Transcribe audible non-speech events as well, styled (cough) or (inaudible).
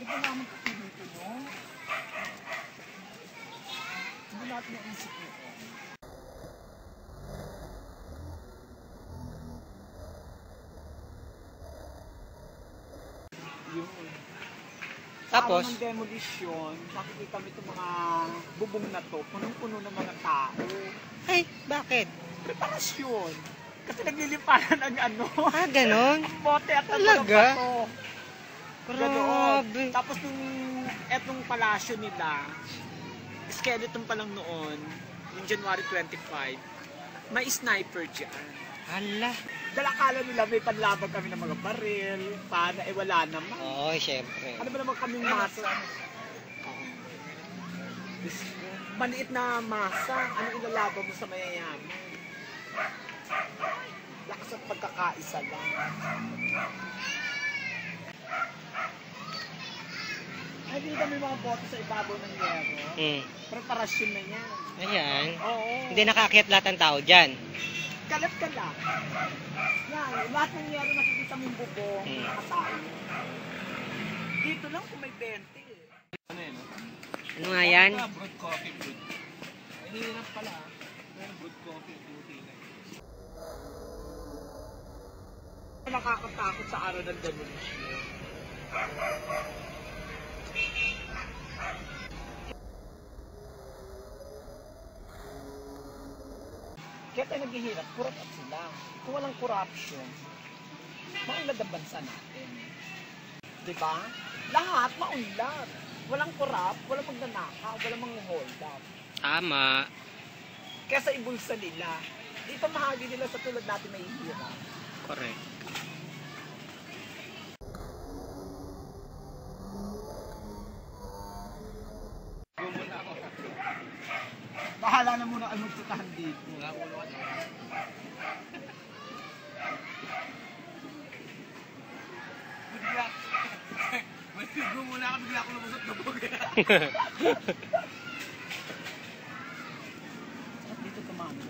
Hindi pa namin pipilitin yun. Hindi natin naisip nito. Yun. Tapos? Araw ng demolition, makikita mo itong mga bubong na to, punong-puno ng mga tao. Ay, bakit? Preparasyon. Kasi nagliliparan ng ano. Ah, ganon? (laughs) Bote at ano Talaga? Ano Pero Grabe. Tapos nung etong palasyo nila, skeleton pa lang noon, yung January 25, may sniper dyan. Hala. Dalakala nila may panlabag kami ng mga baril, paano, eh wala naman. Oo, syempre. Ano ba naman kaming masa? Maliit na masa, ano ilalaban mo sa mayayaman? Lakas at pagkakaisa lang. Hindi kami mga boto sa ibabaw ng yero. Hmm. Preparasyon na yan. Ayan. Oo. Hindi nakaakyat lahat ng tao dyan. Kalat ka lang. Yan, lahat ng yero nakikita mo yung bubong, Hmm. yung mga tao. Dito lang kung may 20. Ano yun? Ano nga yan? Brood coffee, brood. Ay, hirap pala. Pero brood coffee, na. Nakakatakot sa araw ng demolition. Kaya tayo naghihirap, at sila. Kung walang corruption, maunlad ang bansa natin. Di ba? Lahat maunlad. Walang korap, walang magnanakaw, walang manghold up. Tama. Kaya sa ibulsa nila, di pa mahagi nila sa tulad natin may hirap. Correct. wala na muna kami puntahan dito. (laughs) Bigla. Muna ako, bigla ako lumusot dubog. (laughs) Dito kumama.